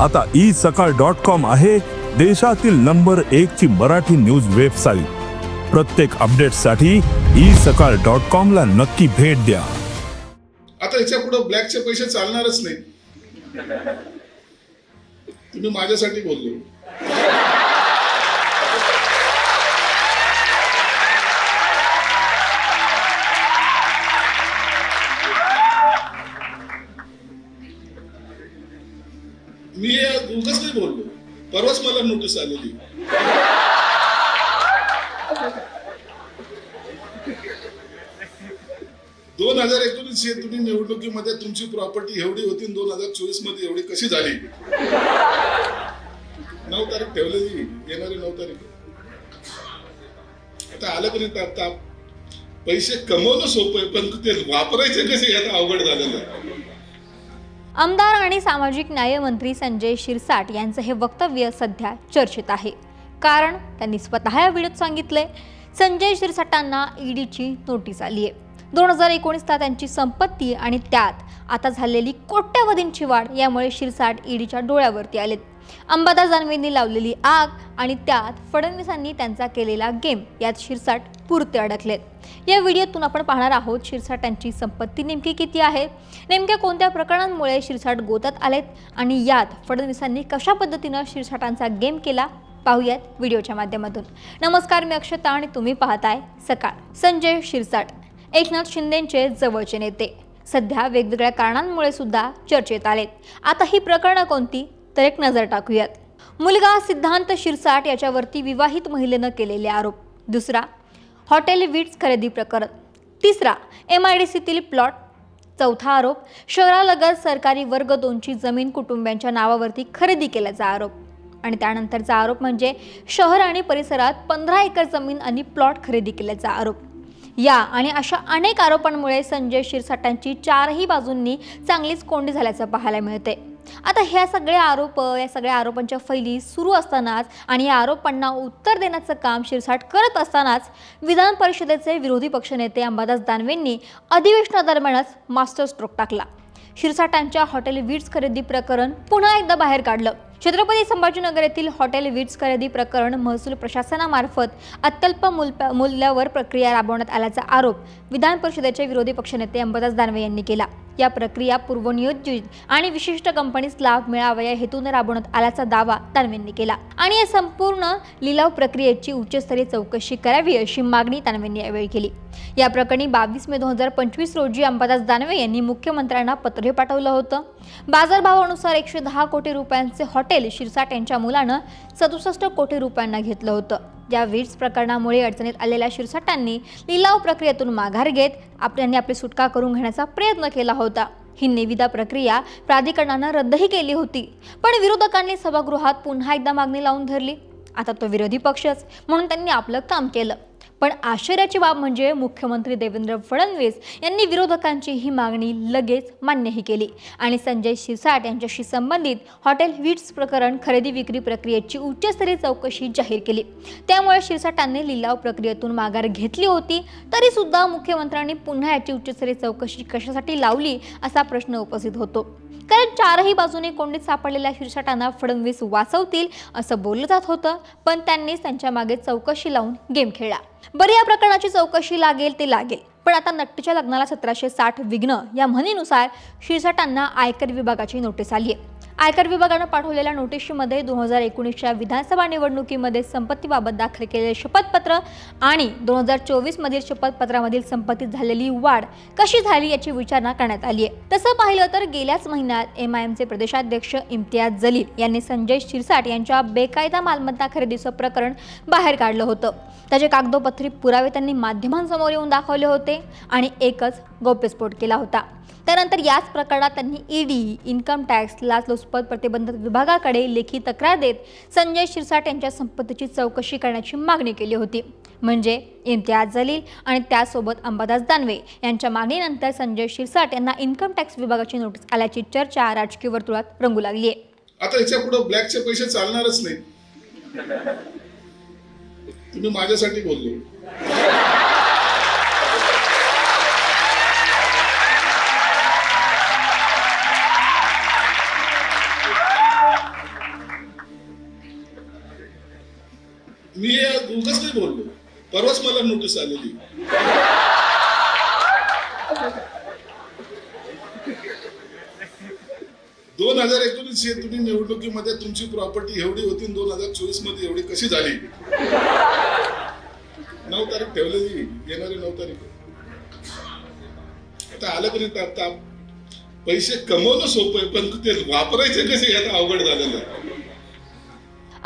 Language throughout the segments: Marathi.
आता ई सकाळ डॉट कॉम आहे देशातील नंबर एक ची मराठी न्यूज वेबसाईट. प्रत्येक अपडेटसाठी ई सकाळ डॉट कॉम ला नक्की भेट द्या. आता याच्यापुढे ब्लॅकचे पैसे चालणारच नाही. तुम्ही माझ्यासाठी बोललो. बोललो. परवाच मला नोटीस आलेली. दोन हजार एकोणीस हे तुम्ही निवडणुकीमध्ये तुमची प्रॉपर्टी एवढी होती दोन हजार चोवीसमध्ये एवढी कशी झाली? नऊ तारीख ठेवलेली. येणारी नऊ तारीख. आता आलं की नाही आता पैसे कमवणं सोपं आहे पण ते वापरायचे कसे? आता अवघड झालेलं आहे. आमदार आणि सामाजिक न्याय मंत्री संजय शिरसाट यांचं हे वक्तव्य सध्या चर्चेत आहे. कारण त्यांनी स्वतः या व्हिडिओत सांगितले संजय शिरसाटांना ईडीची नोटीस आली आहे. दोन हजार एकोणीसला त्यांची संपत्ती आणि त्यात आता झालेली कोट्यवधींची वाढ यामुळे शिरसाट ईडीच्या डोळ्यावरती आलेत. अंबादास जानवेंनी लावलेली आग आणि त्यात फडणवीसांनी त्यांचा केलेला गेम यात शिरसाट पुरते अडकलेत. या व्हिडिओतून आपण पाहणार आहोत शिरसाटांची संपत्ती नेमकी किती आहे? नेमक्या कोणत्या प्रकरणांमुळे शिरसाट गोतात आलेत? आणि यात फडणवीसांनी कशा पद्धतीनं शिरसाटांचा गेम केला? पाहूयात व्हिडिओच्या माध्यमातून. नमस्कार मी अक्षता आणि तुम्ही पाहताय सकाळ. संजय शिरसाट. एकनाथ शिंदेचे जवळचे नेते. सध्या वेगवेगळ्या कारणांमुळे सुद्धा चर्चेत आलेत. आता ही प्रकरणं कोणती? तर एक नजर टाकूयात. मुलगा सिद्धांत शिरसाट याच्यावरती विवाहित महिलेनं केलेले आरोप. दुसरा हॉटेल वीट्स खरेदी प्रकरण. तिसरा एम आय डी सीतील प्लॉट. चौथा आरोप शहरालगत सरकारी वर्ग दोनची जमीन कुटुंबियांच्या नावावरती खरेदी केल्याचा आरोप. आणि त्यानंतरचा आरोप म्हणजे शहर आणि परिसरात पंधरा एकर जमीन आणि प्लॉट खरेदी केल्याचा आरोप. या आणि अशा अनेक आरोपांमुळे संजय शिरसाटांची चारही बाजूंनी चांगलीच कोंडी झाल्याचं पाहायला मिळते आता ह्या सगळ्या आरोप या सगळ्या आरोपांच्या फैली सुरू असतानाच आणि या आरोपांना उत्तर देण्याचं काम शिरसाट करत असतानाच विधान परिषदेचे विरोधी पक्षनेते अंबादास दानवेंनी अधिवेशनादरम्यानच मास्टर स्ट्रोक टाकला. शिरसाटांच्या हॉटेल वीट्स खरेदी प्रकरण पुन्हा एकदा बाहेर काढलं. छत्रपती संभाजीनगर येथील हॉटेल वीट्स खरेदी प्रकरण महसूल प्रशासनामार्फत अत्यल्प मूल्यावर प्रक्रिया राबवण्यात आल्याचा आरोप विधान परिषदेचे विरोधी पक्षनेते अंबादास दानवे यांनी केला. या प्रक्रिया पूर्वनियोजित आणि विशिष्ट कंपनीस लाभ मिळावा या हेतूने राबवण्यात आल्याचा दावा तान्वेंनी केला. आणि या संपूर्ण लिलाव प्रक्रियेची उच्चस्तरीय चौकशी करावी अशी मागणी दानवेंनी यावेळी केली. या प्रकरणी बावीस मे दोन हजार पंचवीस रोजी अंबादास दानवे यांनी मुख्यमंत्र्यांना पत्रही पाठवलं होतं. बाजारभावानुसार एकशे दहा कोटी रुपयांचे हॉटेल शिरसाट यांच्या मुलानं सदुसष्ट कोटी रुपयांना घेतलं होतं. या वीज प्रकरणामुळे अडचणीत आलेल्या शिरसाटांनी लिलाव प्रक्रियेतून माघार घेत आपल्यांनी आपली सुटका करून घेण्याचा प्रयत्न केला होता. ही निविदा प्रक्रिया प्राधिकरणानं रद्दही केली होती. पण विरोधकांनी सभागृहात पुन्हा एकदा मागणी लावून धरली. आता तो विरोधी पक्षच म्हणून त्यांनी आपलं काम केलं. पण आश्चर्याची बाब म्हणजे मुख्यमंत्री देवेंद्र फडणवीस यांनी विरोधकांची ही मागणी लगेच मान्यही केली. आणि संजय शिरसाट यांच्याशी संबंधित हॉटेल विट्स प्रकरण खरेदी विक्री प्रक्रियेची उच्चस्तरीय चौकशी जाहीर केली. त्यामुळे शिरसाटांनी लिलाव प्रक्रियेतून माघार घेतली होती तरी सुद्धा मुख्यमंत्र्यांनी पुन्हा याची उच्चस्तरीय चौकशी कशासाठी लावली असा प्रश्न उपस्थित होतो. कारण चारही बाजूने कोंडीत सापडलेल्या शिरसाटांना फडणवीस वाचवतील असं बोललं जात होतं पण त्यांनीच त्यांच्या मागे चौकशी लावून गेम खेळला. बरं या प्रकरणाची चौकशी लागेल ते लागेल. पण आता नट्टीच्या लग्नाला सतराशे साठ विघ्न या म्हणीनुसार शिरसाटांना आयकर विभागाची नोटीस आली आहे. आयकर विभागानं पाठवलेल्या नोटीशीमध्ये दोन हजार एकोणीसच्या विधानसभा निवडणुकीमध्ये संपत्तीबाबत दाखल केलेले शपथपत्र आणि दोन हजार चोवीसमधील शपथपत्रामधील संपत्तीत झालेली वाढ कशी झाली याची विचारणा करण्यात आली आहे. तसं पाहिलं तर गेल्याच महिन्यात एम आय एमचे प्रदेशाध्यक्ष इम्तियाज जलील यांनी संजय शिरसाट यांच्या बेकायदा मालमत्ता खरेदीचं प्रकरण बाहेर काढलं होतं. त्याचे कागदोपत्री पुरावे त्यांनी माध्यमांसमोर येऊन दाखवले होते. होते आणि एकच गौप्यस्फोट केला होता. त्यानंतर याच प्रकरणात त्यांनी ईडी इन्कम टॅक्स लाचलुचपत प्रतिबंधक विभागाकडे लेखी तक्रार देत संजय शिरसाट यांच्या संपत्तीची चौकशी करण्याची मागणी केली होती. म्हणजे इम्तियाज जलील आणि त्यासोबत अंबादास दानवे यांच्या मागणीनंतर संजय शिरसाट यांना इन्कम टॅक्स विभागाची नोटीस आल्याची चर्चा राजकीय वर्तुळात रंगू लागली आहे आता याच्यापुढे ब्लॅकचे पैसे चालणारच नाही तुम्ही माझ्यासाठी बोलले. उगाच नाही बोललो. परवाच मला नोटीस आलेली. दोन हजार एकोणीस हे तुम्ही निवडणुकीमध्ये तुमची प्रॉपर्टी एवढी होती दोन हजार चोवीसमध्ये एवढी कशी झाली? नऊ तारीख ठेवलेली. येणारी नऊ तारीख. आता आलं की नाही आता पैसे कमवणं सोपं आहे पण ते वापरायचे कसे? आता अवघड झालेलं आहे.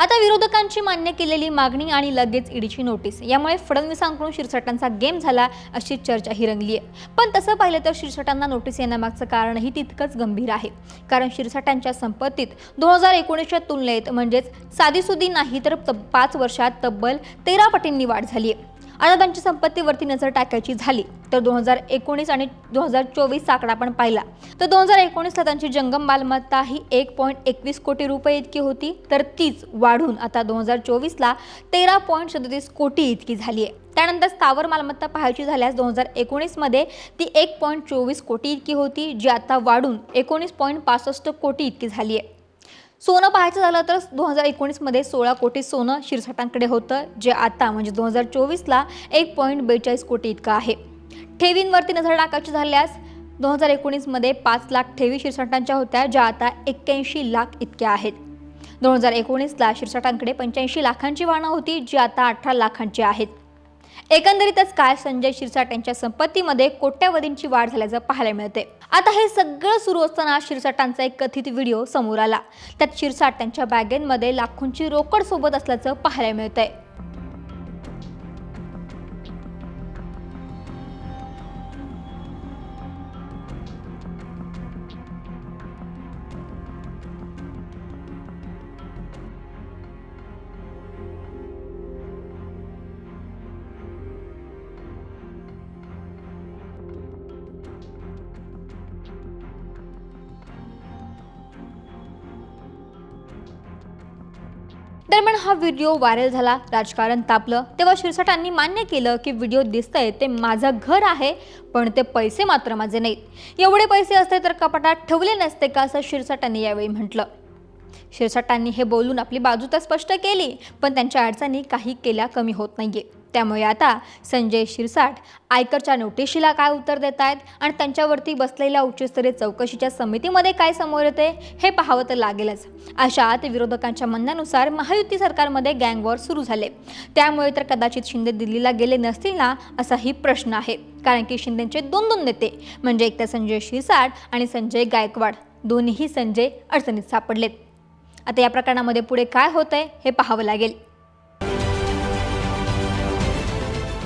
आता विरोधकांची मान्य केलेली मागणी आणि लगेच ईडीची नोटीस. यामुळे फडणवीसांकडून शिरसटांचा गेम झाला अशी चर्चाही रंगली आहे. पण तसं पाहिलं तर शिरसटांना नोटीस येण्यामागचं कारणही तितकंच गंभीर आहे. कारण शिरसटांच्या संपत्तीत दोन हजार एकोणीसच्या तुलनेत म्हणजेच साधीसुदी नाही तर पाच वर्षात तब्बल तेरा पटींनी वाढ झाली आहे. आता त्यांच्या संपत्तीवरती नजर टाकायची झाली. तर दोन हजार एकोणीस आणि दोन हजार चोवीसचा आकडा आपण पाहिला. तर दोन हजार एकोणीसला त्यांची जंगम मालमत्ता ही एक पॉईंट एकवीस कोटी रुपये इतकी होती. तर तीच वाढून आता दोन हजार चोवीसला तेरा पॉईंट सदतीस कोटी इतकी झाली आहे त्यानंतर स्थावर मालमत्ता पाहायची झाल्यास दोन हजार एकोणीसमध्ये ती एक पॉईंट चोवीस कोटी इतकी होती जी आता वाढून एकोणीस पॉईंट पासष्ट कोटी इतकी झाली आहे सोनं पाहायचं झालं तर दोन हजार एकोणीसमध्ये सोळा कोटी सोनं शिरसाटांकडे होतं जे आता म्हणजे दोन हजार चोवीसला एक पॉईंट बेचाळीस कोटी इतकं आहे. ठेवींवरती नजर टाकायची झाल्यास दोन हजार एकोणीसमध्ये पाच लाख ठेवी शिरसाटांच्या होत्या ज्या आता एक्क्याऐंशी लाख इतक्या आहेत. दोन हजार एकोणीसला शिरसाटांकडे पंच्याऐंशी लाखांची वाणं होती जी आता अठरा लाखांची आहेत. एकंदरीतच काय संजय शिरसाट यांच्या संपत्तीमध्ये कोट्यवधींची वाढ झाल्याचं पाहायला मिळते आता हे सगळं सुरू असताना शिरसाटांचा एक कथित व्हिडिओ समोर आला. त्यात शिरसाट त्यांच्या बॅगेंमध्ये लाखोंची रोकड सोबत असल्याचं पाहायला मिळतंय. दरम्यान हा व्हिडिओ व्हायरल झाला. राजकारण तापलं. तेव्हा शिरसाटांनी मान्य केलं की व्हिडिओ दिसतंय ते माझं घर आहे पण ते पैसे मात्र माझे नाहीत. एवढे पैसे असते तर कपाटात ठेवले नसते का असं शिरसाटांनी यावेळी म्हटलं. शिरसाटांनी हे बोलून आपली बाजू तर स्पष्ट केली पण त्यांच्या अडचणी काही केल्या कमी होत नाहीये. त्यामुळे आता संजय शिरसाट आयकरच्या नोटिशीला काय उत्तर देत आहेत आणि त्यांच्यावरती बसलेल्या उच्चस्तरीय चौकशीच्या समितीमध्ये काय समोर येते हे पाहावं तर लागेलच. अशात विरोधकांच्या म्हणण्यानुसार महायुती सरकारमध्ये गँगवॉर सुरू झाले. त्यामुळे तर कदाचित शिंदे दिल्लीला गेले नसतील ना असाही प्रश्न आहे. कारण की शिंदेचे दोन दोन नेते म्हणजे एक तर संजय शिरसाट आणि संजय गायकवाड दोन्हीही संजय अडचणीत सापडलेत. आता या प्रकरणामध्ये पुढे काय होतंय हे पाहावं लागेल.